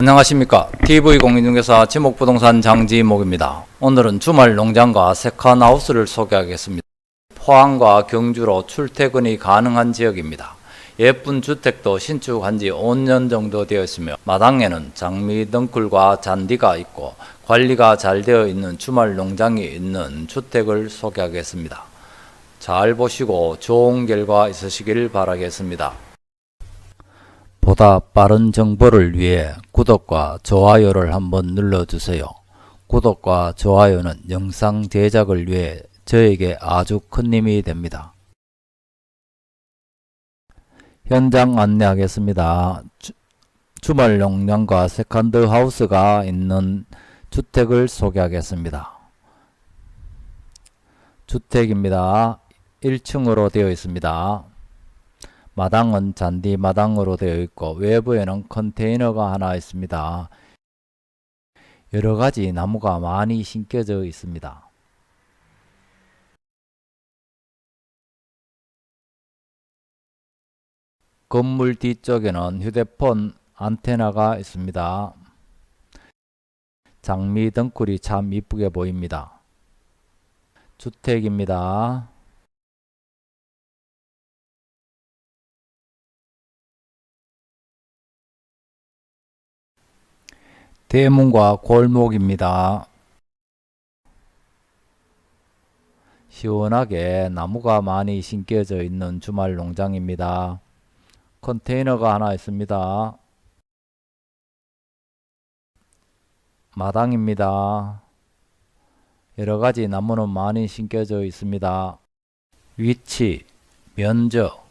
안녕하십니까. TV공인중개사 지목부동산 장지목입니다. 오늘은 주말 농장과 세컨하우스를 소개하겠습니다. 포항과 경주로 출퇴근이 가능한 지역입니다. 예쁜 주택도 신축한 지 5년 정도 되어 있으며 마당에는 장미 덩굴과 잔디가 있고 관리가 잘 되어 있는 주말 농장이 있는 주택을 소개하겠습니다. 잘 보시고 좋은 결과 있으시길 바라겠습니다 보다 빠른 정보를 위해 구독과 좋아요를 한번 눌러주세요. 구독과 좋아요는 영상 제작을 위해 저에게 아주 큰 힘이 됩니다. 현장 안내하겠습니다. 주, 주말 농장과 세컨드 하우스가 있는 주택을 소개하겠습니다. 주택입니다. 1층으로 되어 있습니다. 마당은 잔디 마당으로 되어 있고 외부에는 컨테이너가 하나 있습니다. 여러 가지 나무가 많이 심겨져 있습니다. 건물 뒤쪽에는 휴대폰 안테나가 있습니다. 장미 덩굴이 참 이쁘게 보입니다. 주택입니다. 대문과 골목입니다. 시원하게 나무가 많이 심겨져 있는 주말 농장입니다. 컨테이너가 하나 있습니다. 마당입니다. 여러 가지 나무는 많이 심겨져 있습니다. 위치, 면적,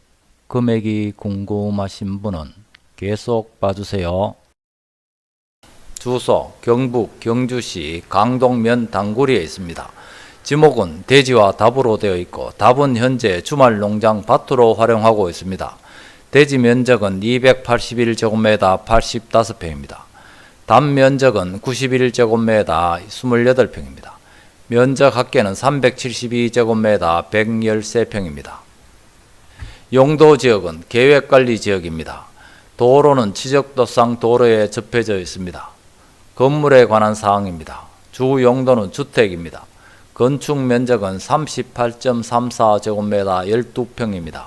금액이 궁금하신 분은 계속 봐주세요. 주소 경북 경주시 강동면 당구리에 있습니다. 지목은 대지와 답으로 되어 있고 답은 현재 주말 농장 밭으로 활용하고 있습니다. 대지 면적은 281제곱미터 85평입니다. 답 면적은 91제곱미터 28평입니다. 면적 합계는 372제곱미터 113평입니다. 용도 지역은 계획관리 지역입니다. 도로는 지적도상 도로에 접해져 있습니다. 건물에 관한 사항입니다. 주 용도는 주택입니다. 건축 면적은 38.34제곱미터 12평입니다.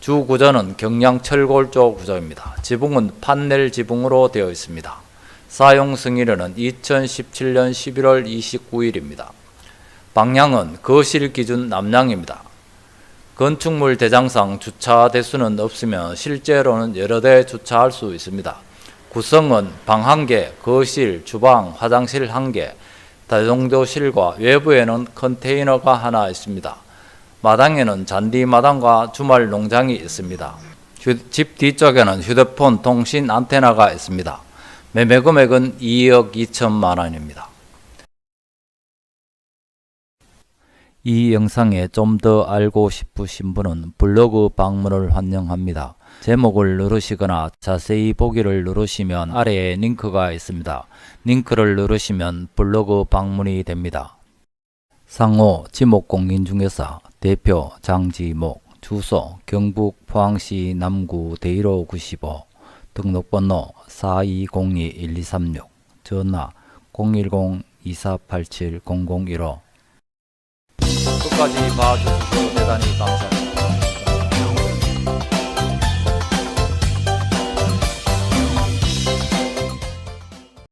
주 구조는 경량 철골조 구조입니다. 지붕은 판넬 지붕으로 되어 있습니다. 사용 승인일은 2017년 11월 29일입니다. 방향은 거실 기준 남향입니다. 건축물 대장상 주차 대수는 없으며 실제로는 여러 대 주차할 수 있습니다. 구성은 방 한 개, 거실, 주방, 화장실 한 개, 다용도실과 외부에는 컨테이너가 하나 있습니다. 마당에는 잔디 마당과 주말 농장이 있습니다. 휴- 집 뒤쪽에는 휴대폰 통신 안테나가 있습니다. 매매 금액은 2억 2천만 원입니다. 이 영상에 좀 더 알고 싶으신 분은 블로그 방문을 환영합니다. 제목을 누르시거나 자세히 보기를 누르시면 아래에 링크가 있습니다. 링크를 누르시면 블로그 방문이 됩니다. 상호 지목공인중개사 대표 장지목 주소 경북 포항시 남구 대일호 95 등록번호 4202-1236 전화 010-2487-0015 끝까지 봐주셔서 대단히.